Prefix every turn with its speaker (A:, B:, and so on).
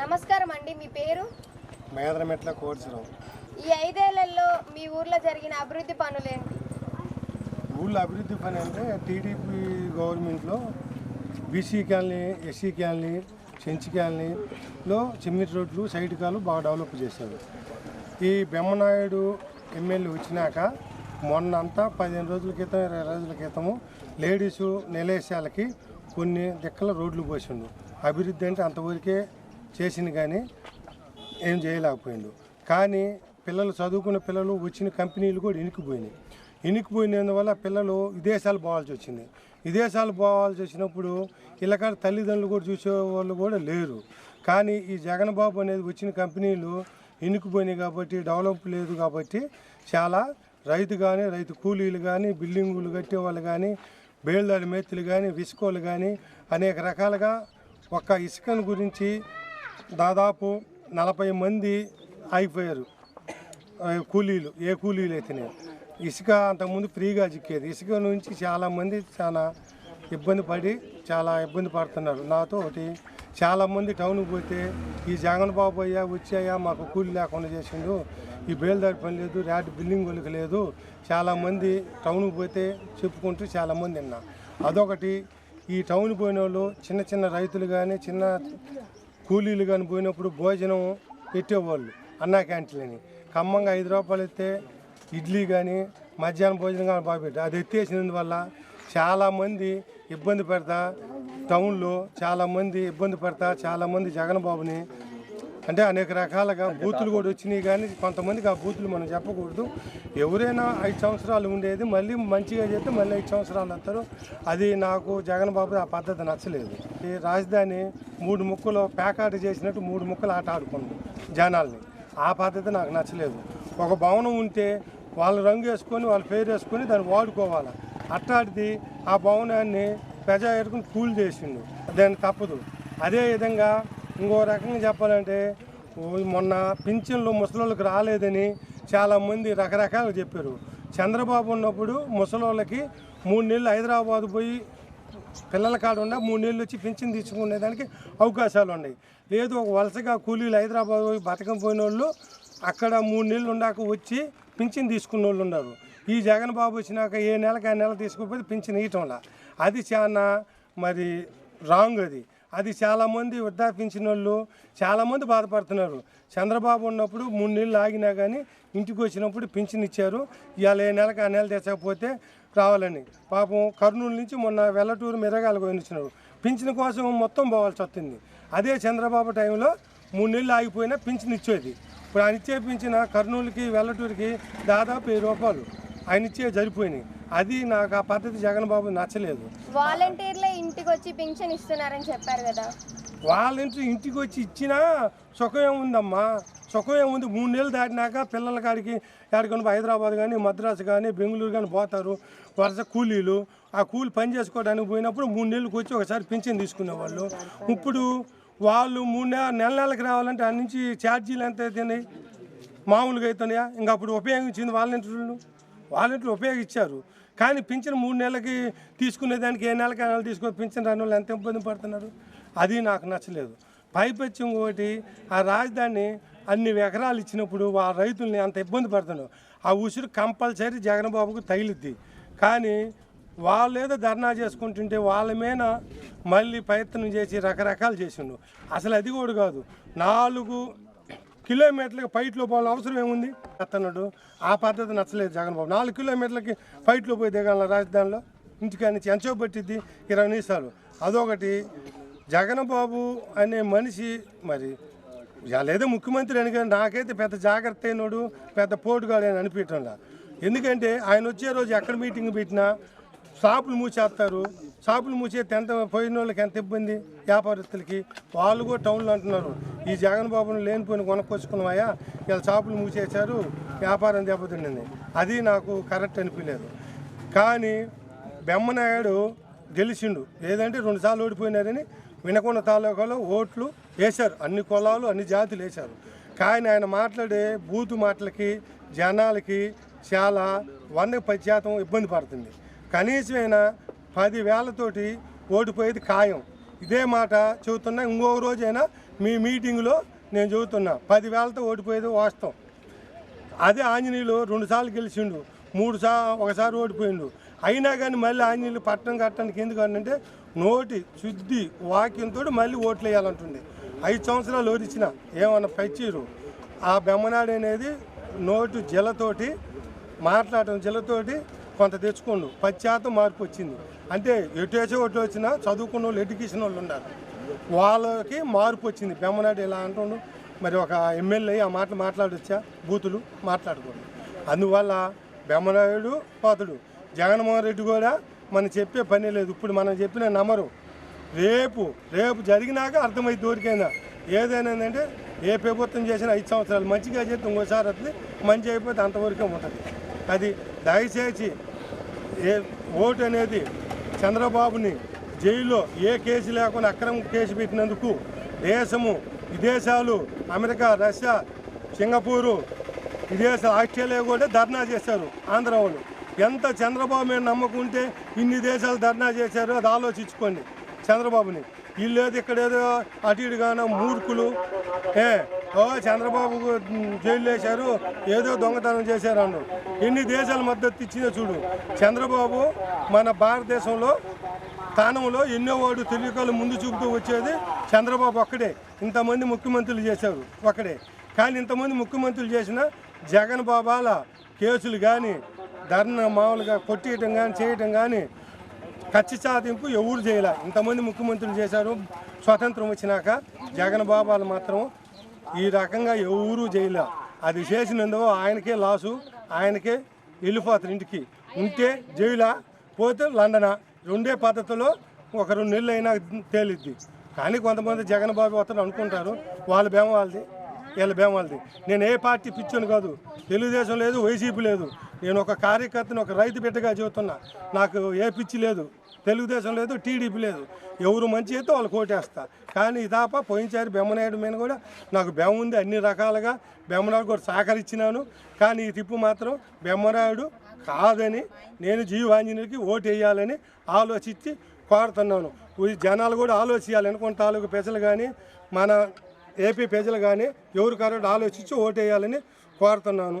A: నమస్కారం అండి మీ పేరు?
B: మేదరమెట్ల కోర్చడం.
A: ఈ ఐదేళ్ళలో మీ ఊర్లో జరిగిన అభివృద్ధి పనులేంటి
B: ఊళ్ళో అభివృద్ధి పని అంటే టీడీపీ గవర్నమెంట్లో బీసీ కాలనీ ఎస్సీ కాలనీ చెంచి కాలనీలో చిమ్మిటి రోడ్లు సైడ్ కాలు బాగా డెవలప్ చేశారు. ఈ బెమ్మనాయుడు ఎమ్మెల్యే వచ్చినాక మొన్న అంతా పదిహేను రోజుల క్రితం ఇరవై రోజుల క్రితము లేడీసు నిలేశాలకి కొన్ని దిక్కల రోడ్లు పోసిండు. అభివృద్ధి అంటే అంతవరకే చేసింది కానీ ఏం చేయలేకపోయిండు. కానీ పిల్లలు చదువుకున్న పిల్లలు వచ్చిన కంపెనీలు కూడా ఇనికిపోయినాయి. ఇనికిపోయినందువల్ల పిల్లలు విదేశాలు పోవాల్సి వచ్చింది. విదేశాలు పోవాల్సి వచ్చినప్పుడు ఇళ్ళకాడ తల్లిదండ్రులు కూడా చూసే వాళ్ళు కూడా లేరు. కానీ ఈ జగన్ బాబు అనేది వచ్చిన కంపెనీలు ఇనుకుపోయినాయి కాబట్టి డెవలప్ లేదు కాబట్టి చాలా రైతు కానీ రైతు కూలీలు కానీ బిల్డింగులు కట్టే వాళ్ళు కానీ బేల్దాడి మేతులు కానీ విసుకోలు కానీ అనేక రకాలుగా ఒక ఇసుకను గురించి దాదాపు నలభై మంది అయిపోయారు కూలీలు ఏ కూలీలు అయితేనే. ఇసుక అంతకుముందు ఫ్రీగా చిక్కేది. ఇసుక నుంచి చాలామంది చాలా ఇబ్బంది పడి చాలా ఇబ్బంది పడుతున్నారు. నాతో ఒకటి చాలామంది టౌన్కి పోతే ఈ జగన్ బాబు అయ్యా వచ్చాయా మాకు కూలి లేకుండా చేసిండు. ఈ బేల్దారి పని లేదు ర్యాట్ బిల్డింగ్ వాళ్ళకి లేదు. చాలామంది టౌన్కి పోతే చెప్పుకుంటూ చాలామంది విన్నా. అదొకటి. ఈ టౌన్ పోయిన వాళ్ళు చిన్న చిన్న రైతులు కానీ చిన్న కూలీలు కానీ పోయినప్పుడు భోజనం పెట్టేవాళ్ళు అన్నా క్యాంటీన్లని. ఖమ్మంగా ఐదు రూపాయలు ఇస్తే ఇడ్లీ కానీ మధ్యాహ్నం భోజనం కానీ బాగా పెట్టారు. అది ఎత్తేసినందువల్ల చాలామంది ఇబ్బంది పెడతా టౌన్లో చాలామంది ఇబ్బంది పెడతా చాలామంది జగన్ బాబుని అంటే అనేక రకాలుగా బూతులు కూడా వచ్చినాయి కానీ కొంతమందికి ఆ బూతులు మనం చెప్పకూడదు. ఎవరైనా ఐదు సంవత్సరాలు ఉండేది మళ్ళీ మంచిగా చేస్తే మళ్ళీ ఐదు సంవత్సరాలు వస్తారు. అది నాకు జగన్ బాబు ఆ పద్ధతి నచ్చలేదు. ఈ రాజధాని మూడు ముక్కలు ప్యాకాట్ చేసినట్టు మూడు ముక్కలు ఆట ఆడుకుంది జనాల్ని. ఆ పద్ధతి నాకు నచ్చలేదు. ఒక భవనం ఉంటే వాళ్ళు రంగు వేసుకొని వాళ్ళ పేరు వేసుకొని దాన్ని వాడుకోవాలి. అట్టాడిది ఆ భవనాన్ని ప్రజా ఎరుకుని కూల్ చేసిండు. దాన్ని తప్పదు. అదేవిధంగా ఇంకో రకంగా చెప్పాలంటే మొన్న పింఛన్లు ముసలోళ్ళకి రాలేదని చాలామంది రకరకాలు చెప్పారు. చంద్రబాబు ఉన్నప్పుడు ముసలోళ్ళకి మూడు నెలలు హైదరాబాద్ పోయి పిల్లల కాడ మూడు నెలలు వచ్చి పింఛన్ తీసుకునేదానికి అవకాశాలు ఉన్నాయి. లేదు ఒక వలసగా కూలీలు హైదరాబాద్ పోయి బతకం పోయిన వాళ్ళు అక్కడ మూడు నెలలు ఉండాక వచ్చి పింఛన్ తీసుకున్న వాళ్ళు ఉన్నారు. ఈ జగన్ బాబు వచ్చినాక ఏ నెలకి ఆ నెల తీసుకుపోతే పింఛన్ ఇవ్వటంలా అది చాలా మరి రాంగ్ అది. అది చాలామంది వృద్ధాపించిన వాళ్ళు చాలామంది బాధపడుతున్నారు. చంద్రబాబు ఉన్నప్పుడు మూడు నెలలు ఆగినా కానీ ఇంటికి వచ్చినప్పుడు పింఛన్ ఇచ్చారు. ఇవాళ ఏ నెలకు ఆ నెల తెచ్చకపోతే రావాలని. పాపం కర్నూలు నుంచి మొన్న వెల్లటూరు మిరగాలు పోయినచ్చినారు పింఛన్ కోసం మొత్తం పోవాల్సి వస్తుంది. అదే చంద్రబాబు టైంలో మూడు నెలలు ఆగిపోయినా పింఛన్ ఇచ్చేది. ఇప్పుడు ఆయన ఇచ్చే పింఛన కర్నూలుకి వెల్లటూరుకి దాదాపు వెయ్యి రూపాయలు. ఆయన ఇచ్చే జరిపోయినాయి. అది నాకు ఆ పద్ధతి జగన్ బాబు నచ్చలేదు.
A: వాలంటీర్లే ఇంటికి వచ్చి పింఛన్ ఇస్తున్నారని చెప్పారు కదా.
B: వాళ్ళ ఇంటి ఇంటికి వచ్చి ఇచ్చినా సుఖం ఏముందమ్మా? సుఖం ఏముంది? మూడు నెలలు దాటినాక పిల్లల కాడికి ఎక్కడికైనా హైదరాబాద్ కానీ మద్రాసు కానీ బెంగళూరు కానీ పోతారు. వరుస కూలీలు. ఆ కూలి పని చేసుకోవడానికి పోయినప్పుడు మూడు నెలలకు వచ్చి ఒకసారి పింఛన్ తీసుకునేవాళ్ళు. ఇప్పుడు వాళ్ళు మూడు నెల నెల నెలలకు రావాలంటే ఆ నుంచి ఛార్జీలు ఎంత అవుతున్నాయి మామూలుగా అవుతున్నాయా ఇంకా అప్పుడు ఉపయోగించింది వాలంటీర్లు? వాలంటీర్లు ఉపయోగించారు. కానీ పింఛన్ మూడు నెలలకి తీసుకునే దానికి ఏ నెలకి ఆ నెల తీసుకొని పింఛన్ రాని వాళ్ళు ఎంత ఇబ్బంది పడుతున్నారు? అది నాకు నచ్చలేదు. పైపెచ్చి ఇంకొకటి ఆ రాజధాని అన్ని ఎకరాలు ఇచ్చినప్పుడు ఆ రైతుల్ని అంత ఇబ్బంది పడుతున్నారు. ఆ ఉసురు కంపల్సరీ జగన్ బాబుకు తగిలిద్ది. కానీ వాళ్ళు ఏదో ధర్నా చేసుకుంటుంటే వాళ్ళ మీద మళ్ళీ ప్రయత్నం చేసి రకరకాలు చేసిండు. అసలు అది కూడా కాదు. నాలుగు కిలోమీటర్లకి ఫైట్లో పోవాలని అవసరం ఏముంది? అతనుడు ఆ పద్ధతి నచ్చలేదు జగన్ బాబు. నాలుగు కిలోమీటర్లకి ఫైట్లో పోయి దిగాల రాజధానిలో ఇంటికాడి నుంచి ఎంచో పట్టిద్ది ఇరవై నిమిషాలు. అదొకటి. జగన్ బాబు అనే మనిషి మరి లేదా ముఖ్యమంత్రి అని కానీ నాకైతే పెద్ద జాగ్రత్త అయినోడు పెద్ద పోటుగాడు అని అనిపించడంలా. ఎందుకంటే ఆయన వచ్చే రోజు ఎక్కడ మీటింగ్ పెట్టినా షాపులు మూసేస్తారు. షాపులు మూసేస్తే ఎంత పోయిన వాళ్ళకి ఎంత ఇబ్బంది? వ్యాపారస్తులకి. వాళ్ళు కూడా టౌన్లో అంటున్నారు. ఈ జగన్ బాబుని లేనిపోయిన కొనుక్కొచ్చుకున్నాయా ఇలా షాపులు మూసేశారు వ్యాపారం దెబ్బతిండింది అది నాకు కరెక్ట్ అనిపించలేదు. కానీ బెమ్మనాయుడు గెలిచిండు. ఏదంటే రెండుసార్లు ఓడిపోయినారని వినకొండ తాలూకాలో ఓట్లు వేశారు. అన్ని కులాలు అన్ని జాతులు వేశారు. కానీ ఆయన మాట్లాడే బూతు మాటలకి జనాలకి చాలా వంద పది శాతం ఇబ్బంది పడుతుంది. కనీసమైన పది వేలతోటి ఓడిపోయేది ఖాయం. ఇదే మాట చెబుతున్నా. ఇంకొక రోజైనా మీ మీటింగ్లో నేను చెబుతున్నా. పదివేలతో ఓడిపోయేది వాస్తవం. అదే ఆంజనేయులు రెండుసార్లు గెలిచిండు. మూడు సా ఒకసారి ఓడిపోయిండు. అయినా కానీ మళ్ళీ ఆంజనేయులు పట్టణం కట్టడానికి ఎందుకు అంటే నోటి శుద్ధి వాక్యంతో మళ్ళీ ఓట్లు వేయాలంటుంది ఐదు సంవత్సరాలు ఓడిచ్చిన ఏమన్నా పచ్చిరు? ఆ బెమ్మనాడు అనేది నోటు జలతోటి మాట్లాడటం జలతోటి కొంత తెచ్చుకోండు. పది మార్పు వచ్చింది. అంటే ఎటేసే ఒకటి వచ్చినా చదువుకున్న వాళ్ళు ఎడ్యుకేషన్ వాళ్ళు ఉన్నారు వాళ్ళకి మార్పు వచ్చింది. బెమ్మనాడు ఇలా అంటుండు? మరి ఒక ఎమ్మెల్యే ఆ మాటలు మాట్లాడొచ్చా? బూతులు మాట్లాడకూడదు. అందువల్ల బెమ్మనాయుడు పోతుడు జగన్మోహన్ రెడ్డి కూడా మనం చెప్పే పని లేదు. ఇప్పుడు మనం చెప్పిన నమ్మరు రేపు రేపు జరిగినాక అర్థమైంది దూరికైనా ఏదైనా అంటే ఏ ప్రభుత్వం చేసిన ఐదు సంవత్సరాలు మంచిగా చేస్తే ఇంకోసారి వస్తుంది. మంచి అయిపోతే అంతవరకే ఉంటుంది. అది దయచేసి ఏ ఓటు అనేది చంద్రబాబుని జైల్లో ఏ కేసు లేకుండా అక్రమ కేసు పెట్టినందుకు దేశము విదేశాలు అమెరికా రష్యా సింగపూరు విదేశాలు ఆస్ట్రేలియా కూడా ధర్నా చేశారు ఆంధ్ర వాళ్ళు. ఎంత చంద్రబాబు మీద నమ్మకుంటే ఇన్ని దేశాలు ధర్నా చేశారో అది ఆలోచించుకోండి చంద్రబాబుని. వీళ్ళు ఏదో ఇక్కడ ఏదో అటు ఇటుగానో మూర్ఖులు ఏ ఓ చంద్రబాబు జైలు వేశారు. ఏదో దొంగతనం చేశారు అన్నారు ఎన్ని దేశాల మద్దతు ఇచ్చిందో చూడు. చంద్రబాబు మన భారతదేశంలో స్థానంలో ఎన్నో వాడు తెలియకలు ముందు చూపుతూ వచ్చేది చంద్రబాబు ఒక్కడే. ఇంతమంది ముఖ్యమంత్రులు చేశారు ఒక్కడే. కానీ ఇంతమంది ముఖ్యమంత్రులు చేసిన జగన్ బాబాల కేసులు కానీ ధర్నా మామూలుగా కొట్టేయటం కానీ చేయటం కానీ ఖర్చు సాధింపు ఎవరు చేయలే. ఇంతమంది ముఖ్యమంత్రులు చేశారు. స్వతంత్రం వచ్చినాక జగన్ బాబాలు మాత్రం ఈ రకంగా ఎవరూ చేయలే. అది చేసినందుకు ఆయనకే లాసు ఆయనకే వెళ్ళిపోతారు ఇంటికి. ఉంటే జైలా పోతే లండనా. రెండే పద్ధతిలో ఒక రెండు నెలలు అయినా తేలిద్ది. కానీ కొంతమంది జగన్ బాబు వస్తారు అనుకుంటారు. వాళ్ళ బేమ వాళ్ళది. వీళ్ళ బేమ నేను ఏ పార్టీ పిచ్చోని కాదు. తెలుగుదేశం లేదు వైసీపీ లేదు. నేను ఒక కార్యకర్తను ఒక రైతు బిడ్డగా చెబుతున్నా. నాకు ఏ పిచ్చి లేదు. తెలుగుదేశం లేదు టీడీపీ లేదు. ఎవరు మంచి అయితే వాళ్ళు కోటేస్తా. కానీ ఇదాప తప్ప పోయినసారి బెమ్మనాయుడు మీద కూడా నాకు బెమ్మ ఉంది అన్ని రకాలుగా. బెమ్మనాయుడు కూడా సహకరించినాను. కానీ ఈ తిప్పు మాత్రం బెమ్మనాయుడు కాదని నేను జీవాంజనేయుడికి ఓటు వేయాలని ఆలోచించి కోరుతున్నాను. ఈ జనాలు కూడా ఆలోచించాలి అనుకున్న తాలూకు ప్రజలు కానీ మన ఏపీ ప్రజలు కానీ ఎవరు కరెక్ట్ ఆలోచించి ఓటేయాలని కోరుతున్నాను.